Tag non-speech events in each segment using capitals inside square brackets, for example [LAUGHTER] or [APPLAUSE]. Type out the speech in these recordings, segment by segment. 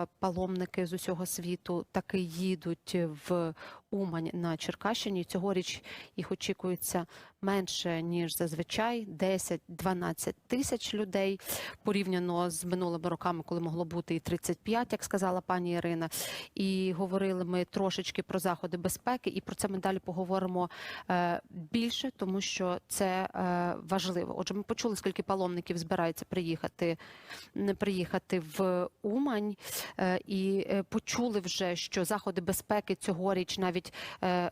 up Паломники з усього світу таки їдуть в Умань на Черкащині. Цьогоріч їх очікується менше ніж зазвичай 10-12 тисяч людей порівняно з минулими роками, коли могло бути і 35, як сказала пані Ірина. І говорили ми трошечки про заходи безпеки, і про це ми далі поговоримо е, більше, тому що це е, важливо. Отже, ми почули, скільки паломників збирається приїхати, не приїхати в Умань. Е, І е, почули вже, що заходи безпеки цьогоріч навіть е,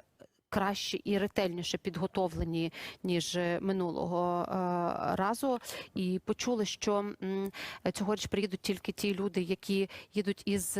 краще і ретельніше підготовлені ніж минулого разу. І почули, що цьогоріч приїдуть тільки ті люди, які їдуть із.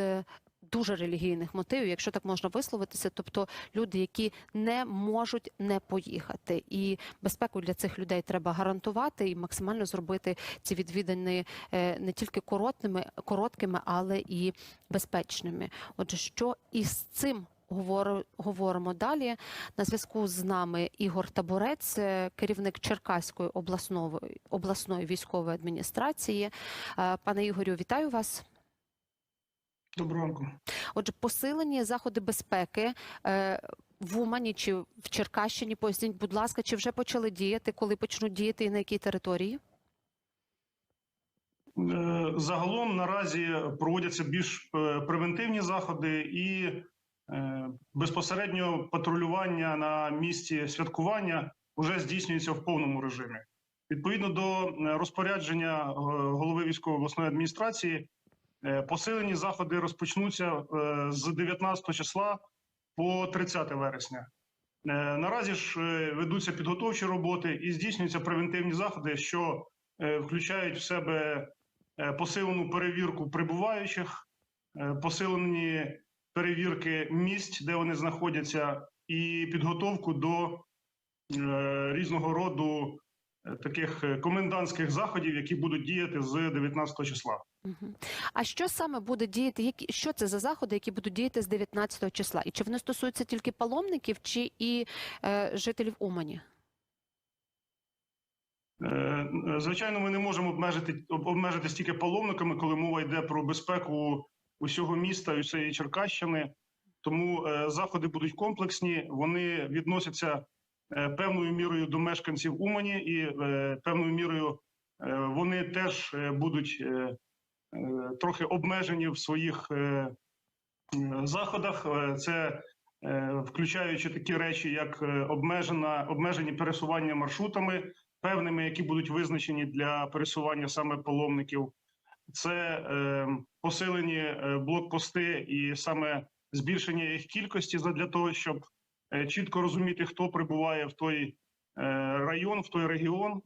Дуже релігійних мотивів, якщо так можна висловитися, тобто люди, які не можуть не поїхати, і безпеку для цих людей треба гарантувати і максимально зробити ці відвідини е, не тільки короткими, короткими, але і безпечними. Отже, що із цим говори- говоримо далі? На зв'язку з нами Ігор Табурець, е, керівник Черкаської обласної обласної військової адміністрації. Е, Пане Ігорю, вітаю вас. Доброго ранку. Отже, посилені заходи безпеки. е, В Умані чи в Черкащині, поясніть, будь ласка, чи вже почали діяти, коли почнуть діяти і на якій території? Е, Загалом наразі проводяться більш е, превентивні заходи і безпосередньо патрулювання на місці святкування вже здійснюється в повному режимі. Відповідно до розпорядження голови військової обласної адміністрації, посилені заходи розпочнуться е, з 19 числа по 30 вересня. Е, Наразі ж е, ведуться підготовчі роботи і здійснюються превентивні заходи, що е, включають в себе е, посилену перевірку прибуваючих, е, посилені перевірки місць, де вони знаходяться, і підготовку до е, різного роду е, таких е, комендантських заходів, які будуть діяти з 19 числа. А що саме буде діяти? Які що це за заходи, які будуть діяти з 19 числа? І чи вони стосуються тільки паломників, чи і е, жителів Умані? Е, Звичайно, ми не можемо обмежити об- обмежитись тільки паломниками, коли мова йде про безпеку усього міста і всієї Черкащини. Тому е, заходи будуть комплексні. Вони відносяться е, певною мірою до мешканців Умані, і е, певною мірою е, вони теж е, будуть е, е, трохи обмежені в своїх е, е, заходах. Е, Це е, включаючи такі речі, як е, обмежена обмежені пересування маршрутами певними, які будуть визначені для пересування саме паломників. Це е, посилені е, блокпости і саме збільшення їх кількості для того, щоб е, чітко розуміти, хто прибуває в той е, район, в той регіон.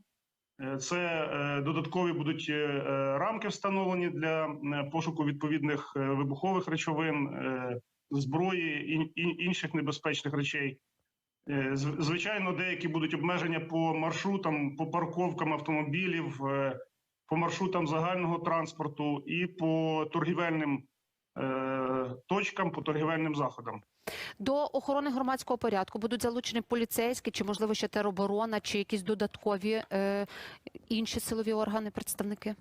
Е, Це е, додаткові будуть е, е, рамки встановлені для е, пошуку відповідних е, вибухових речовин, е, зброї і інших небезпечних речей. Е, Звичайно, деякі будуть обмеження по маршрутам, по парковкам автомобілів, е, по маршрутам загального транспорту і по торгівельним е, точкам, по торгівельним заходам. До охорони громадського порядку будуть залучені поліцейські, чи можливо ще тероборона, чи якісь додаткові е, інші силові органи, представники?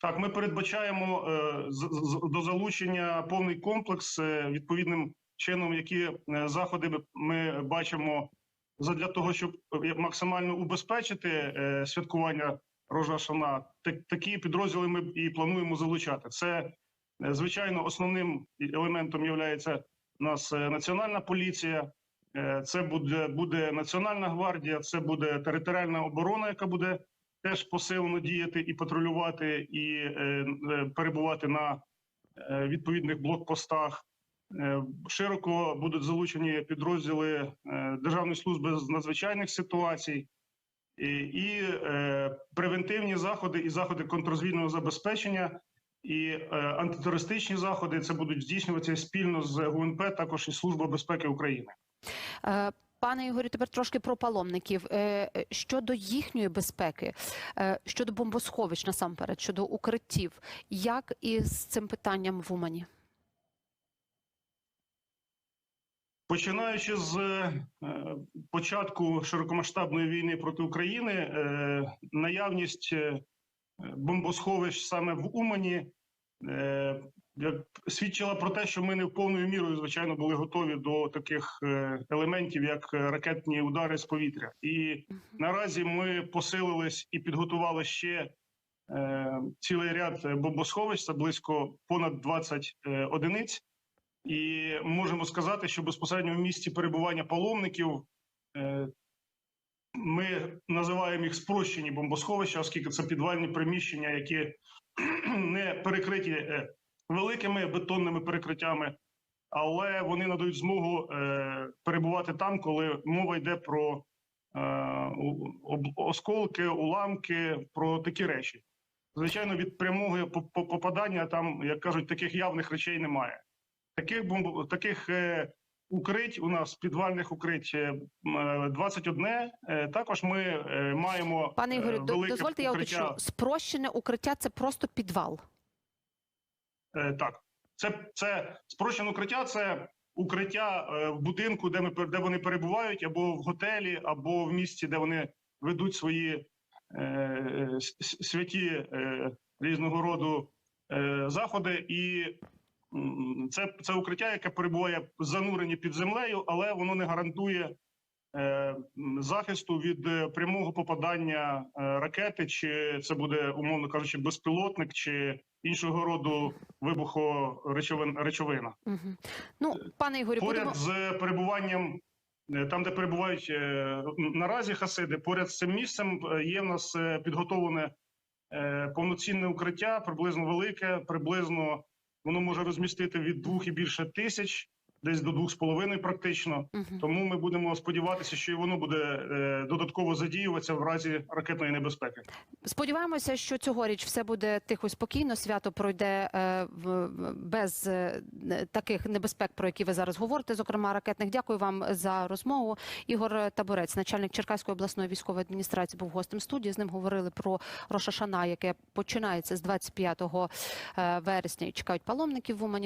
Так, ми передбачаємо е, з- до залучення повний комплекс е, відповідним чином, які е, заходи ми- бачимо задля того, щоб максимально убезпечити святкування Рожа Шана. Так- Такі підрозділи ми і плануємо залучати. Це звичайно основним елементом є у нас е, національна поліція. е, Це буде, буде Національна гвардія, це буде територіальна оборона, яка буде теж посилено діяти і патрулювати, і е, перебувати на відповідних блокпостах. Широко будуть залучені підрозділи Державної служби з надзвичайних ситуацій і, і е, превентивні заходи, і заходи контррозвідного забезпечення, і е, антитерористичні заходи. Це будуть здійснюватися спільно з ГУНП, також і Служба безпеки України. Е, Пане Ігорю, тепер трошки про паломників. Е, Щодо їхньої безпеки, е, щодо бомбосховищ насамперед, щодо укриттів, як із цим питанням в Умані? Починаючи з початку широкомасштабної війни проти України, наявність бомбосховищ саме в Умані свідчила про те, що ми не в повною мірою, звичайно, були готові до таких е, елементів, як е, ракетні удари з повітря. І наразі ми посилились і підготували ще е, цілий ряд е, бомбосховищ, це близько понад 20 е, одиниць. І можемо сказати, що безпосередньо в місці перебування паломників е, ми називаємо їх спрощені бомбосховища, оскільки це підвальні приміщення, які [CLEARS THROAT] не перекриті е, великими бетонними перекриттями, але вони надають змогу е, перебувати там, коли мова йде про е, осколки, уламки, про такі речі. Звичайно, від прямого по- по- попадання там, як кажуть, таких явних речей немає. Таких бомб таких укрить у нас підвальних укрить е, м, е, 21. Е, Також ми е, маємо Пане Ігорю, велике дозвольте, я укриття. уточню. Спрощене укриття це просто підвал. Так, це, це спрощене укриття, це укриття в будинку, де ми де вони перебувають, або в готелі, або в місці, де вони ведуть свої е, святі е, різного роду е, заходи. І це, це укриття, яке перебуває занурені під землею, але воно не гарантує. е, Захисту від е, прямого попадання е, ракети, чи це буде, умовно кажучи, безпілотник, чи іншого роду вибухоречовин речовина. Угу. Ну, пане Ігорю, будемо... З перебуванням е, там, де перебувають е, наразі хасиди, поряд з цим місцем є в нас підготовлене е, повноцінне укриття, приблизно велике, приблизно воно може розмістити від двох і більше тисяч, десь до двох з половиною практично. Мгм. Тому ми будемо сподіватися, що і воно буде е, додатково задіюватися в разі ракетної небезпеки. Сподіваємося, що цьогоріч все буде тихо спокійно. Свято пройде е, без е, таких небезпек, про які ви зараз говорите. Зокрема, ракетних. Дякую вам за розмову. Ігор Таборець, начальник Черкаської обласної військової адміністрації, був гостем студії. З ним говорили про Рошашана, яке починається з 25 е, вересня і чекають паломників в Умані.